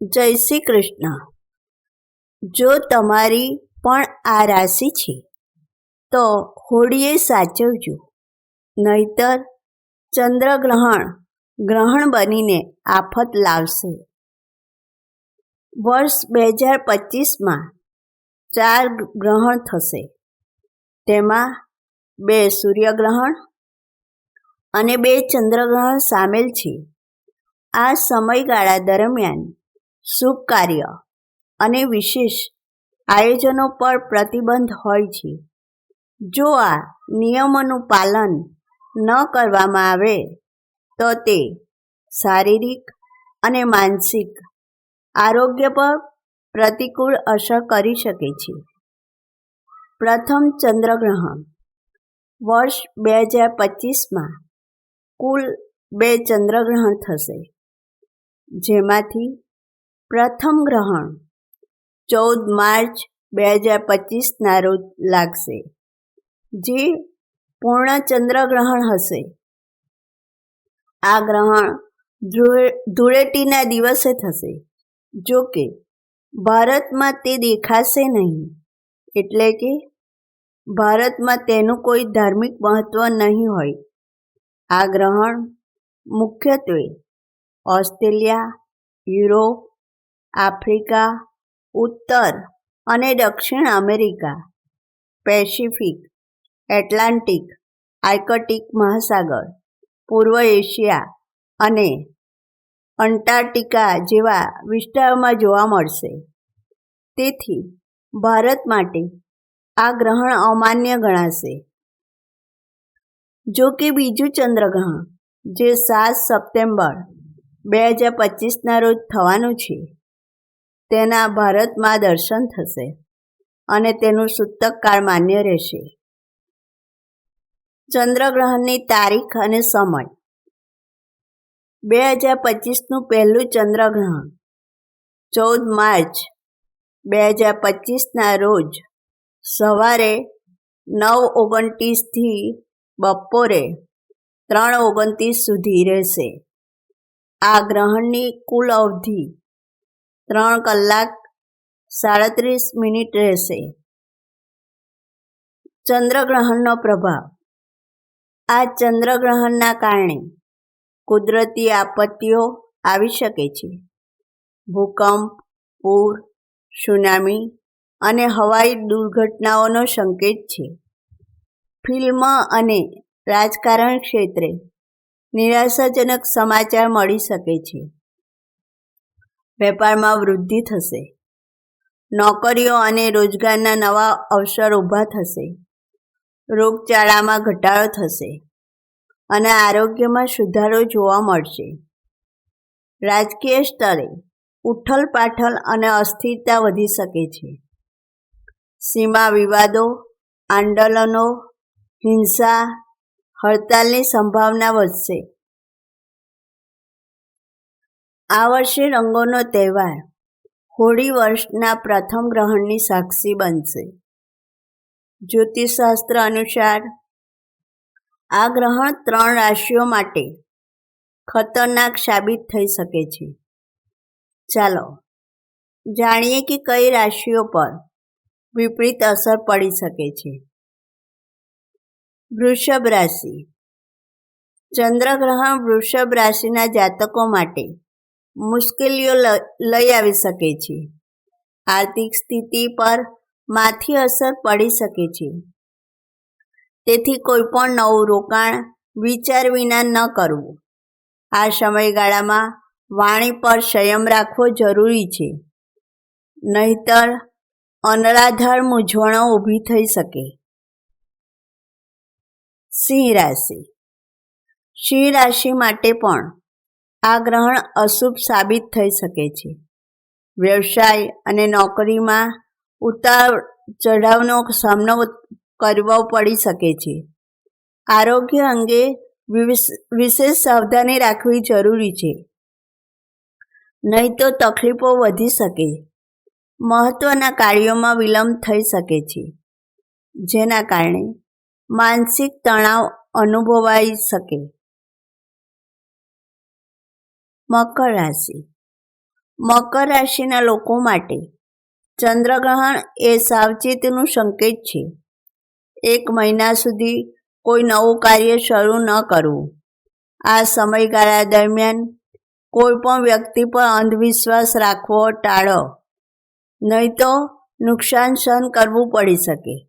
જય શ્રી કૃષ્ણ. જો તમારી પણ આ રાશિ છે, તો હોળીએ સાચવજો. નહીતર ચંદ્રગ્રહણ ગ્રહણ બનીને આફત લાવશે. વર્ષ બે હજાર પચીસમાં ચાર ગ્રહણ થશે. તેમાં બે સૂર્યગ્રહણ અને બે ચંદ્રગ્રહણ સામેલ છે. આ સમયગાળા દરમિયાન શુભ કાર્ય અને વિશેષ આયોજનો પર પ્રતિબંધ હોય છે. જો આ નિયમોનું પાલન ન કરવામાં આવે, તો તે શારીરિક અને માનસિક આરોગ્ય પર પ્રતિકૂળ અસર કરી શકે છે. પ્રથમ ચંદ્રગ્રહણ. વર્ષ બે હજાર પચીસમાં કુલ બે ચંદ્રગ્રહણ થશે, જેમાંથી પ્રથમ ગ્રહણ, ચૌદ માર્ચ બે હજાર પચીસના રોજ લાગશે, જે પૂર્ણ ચંદ્રગ્રહણ હશે. આ ગ્રહણ ધૂળેટીના દિવસે થશે, જો કે ભારતમાં તે દેખાશે નહીં, એટલે કે ભારતમાં તેનું કોઈ ધાર્મિક મહત્વ નહીં હોય. આ ગ્રહણ મુખ્યત્વે ઓસ્ટ્રેલિયા, યુરોપ આફ્રિકા, ઉત્તર અને દક્ષિણ અમેરિકા, પેસિફિક, એટલાન્ટિક, આર્કટિક મહાસાગર, પૂર્વ એશિયા અને અંટાર્કટિકા જેવા વિસ્તારોમાં જોવા મળશે. તેથી, ભારત માટે આ ગ્રહણ અમાન્ય ગણાશે. જો કે બીજું ચંદ્રગ્રહણ, જે સાત સપ્ટેમ્બર બે હજાર પચીસના રોજ થવાનું છે. તેના ભારતમાં દર્શન થશે અને તેનું સૂતકકાળ માન્ય રહેશે. ચંદ્રગ્રહણની તારીખ અને સમય. બે હજાર પચીસનું પહેલું ચંદ્રગ્રહણ, ચૌદ માર્ચ. બે હજાર પચીસના રોજ સવારે નવ ઓગણત્રીસથી બપોરે ત્રણ ઓગણત્રીસ સુધી રહેશે. આ ગ્રહણની કુલ અવધિ ત્રણ કલાક સાડત્રીસ મિનિટ રહેશે. ચંદ્રગ્રહણનો પ્રભાવ. આ ચંદ્રગ્રહણના કારણે કુદરતી આપત્તિઓ આવી શકે છે. ભૂકંપ, પૂર, સુનામી અને હવાઈ દુર્ઘટનાઓનો સંકેત છે. ફિલ્મ અને રાજકારણ ક્ષેત્રે નિરાશાજનક સમાચાર મળી શકે છે. વેપારમાં વૃદ્ધિ થશે. નોકરીઓ અને રોજગારના નવા અવસર ઊભા થશે. રોગચાળામાં ઘટાડો થશે અને આરોગ્યમાં સુધારો જોવા મળશે. રાજકીય સ્તરે ઉઠલ પાઠલ અને અસ્થિરતા વધી શકે છે. સીમા વિવાદો, આંદોલનો, હિંસા, હડતાલની સંભાવના વધશે. આ વર્ષે રંગોનો તહેવાર હોળી વર્ષના પ્રથમ ગ્રહણની સાક્ષી બનશે. જ્યોતિષશાસ્ત્ર અનુસાર આ ગ્રહણ ત્રણ રાશિઓ માટે ખતરનાક સાબિત થઈ શકે છે. ચાલો જાણીએ કે કઈ રાશિઓ પર વિપરીત અસર પડી શકે છે. વૃષભ રાશિ ચંદ્રગ્રહણ વૃષભ રાશિના જાતકો માટે મુશ્કેલીઓ લઈ આવી શકે છે. આર્થિક સ્થિતિ પર માથી અસર પડી શકે છે. તેથી કોઈ પણ નવું રોકાણ વિચાર વિના ન કરવું. આ સમયગાળામાં વાણી પર સંયમ રાખવો જરૂરી છે. નહીતર અનરાધાર મૂંઝવણો ઊભી થઈ શકે. સિંહ રાશિ. સિંહ રાશિ માટે પણ આ ગ્રહણ અશુભ સાબિત થઈ શકે છે. વ્યવસાય અને નોકરીમાં ઉતાર ચઢાવનો સામનો કરવો પડી શકે છે. આરોગ્ય અંગે વિશેષ સાવધાની રાખવી જરૂરી છે. નહીં તો તકલીફો વધી શકે. મહત્વના કાર્યોમાં વિલંબ થઈ શકે છે. જેના કારણે માનસિક તણાવ અનુભવાઈ શકે. મકર રાશિ. મકર રાશિના લોકો માટે ચંદ્રગ્રહણ એ સાવચેતીનું સંકેત છે. એક મહિના સુધી કોઈ નવું કાર્ય શરૂ ન કરવું. આ સમયગાળા દરમિયાન કોઈ પણ વ્યક્તિ પર અંધવિશ્વાસ રાખવો ટાળો. નહીં તો નુકસાન સહન કરવું પડી શકે.